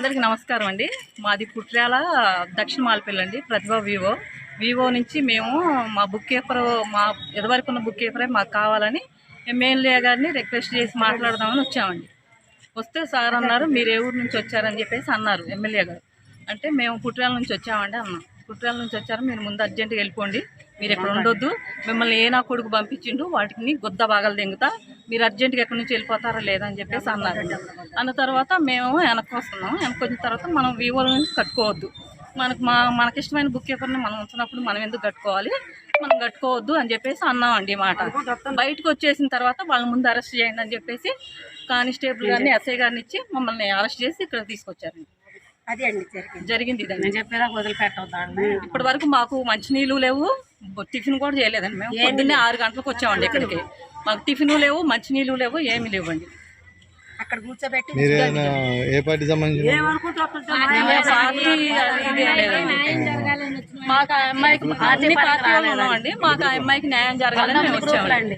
అందరికీ నమస్కారం అండి. మాది కుట్రాల దక్షిణ మాలపల్లి అండి ప్రతిభ వివో. వివో నుంచి మేము మా బుక్ కీపర్ మా ఎదవరకు ఉన్న బుక్ కీపరే మాకు కావాలని ఎమ్మెల్యే గారిని రిక్వెస్ట్ చేసి మాట్లాడదామని వచ్చామండి. వస్తే సార్ అన్నారు మీరు ఏ ఊరు నుంచి వచ్చారని చెప్పేసి అన్నారు ఎమ్మెల్యే గారు. అంటే మేము కుట్రాల నుంచి వచ్చామండి అన్నాం. కుట్రాల నుంచి వచ్చారు మీరు ముందు అర్జెంటుగా వెళ్ళిపోండి. మీరు ఎక్కడ ఉండొద్దు. మిమ్మల్ని ఏ నా కొడుకు పంపించిండు వాటిని గుద్ద బాగాలు దెంగుతా మీరు అర్జెంటుగా ఎక్కడి నుంచి వెళ్ళిపోతారా లేదా అని చెప్పేసి అన్నారు. అన్న తర్వాత మేము వెనక్కి వస్తున్నాం. వెనక్కి వచ్చిన తర్వాత మనం వివో నుంచి కట్టుకోవద్దు. మనకు మా మనకి ఇష్టమైన బుక్ కీపర్ని మనం ఉంచినప్పుడు మనం ఎందుకు కట్టుకోవాలి? మనం కట్టుకోవద్దు అని చెప్పేసి అన్నామండి మాట. బయటకు వచ్చేసిన తర్వాత వాళ్ళ ముందు అరెస్ట్ చేయండి అని చెప్పేసి కానిస్టేబుల్ గారిని ఎస్ఐ గారిని ఇచ్చి మమ్మల్ని అరెస్ట్ చేసి ఇక్కడ తీసుకొచ్చారండి. అదే అండి జరిగింది. ఇదండి. నేను చెప్పేదా వదిలిపెట్టవుతాండి ఇప్పటి వరకు మాకు మంచినీళ్ళు లేవు. టిఫిన్ కూడా చేయలేదండి మేము. పొద్దున్నే ఆరు గంటలకు వచ్చామండి ఇక్కడికి. మాకు టిఫిన్ లేవు మంచినీళ్ళు లేవు ఏమీ లేవండి అక్కడ కూర్చోబెట్టి ఏ పార్టీ సంబంధించిన ఏ పార్టీ అది ఇది ఏం లేదండి మాకు ఆ అమ్మాయికి అన్ని పార్టీ ఉన్నామండి. మాకు ఆ అమ్మాయికి న్యాయం జరగాలని మేము వచ్చామండి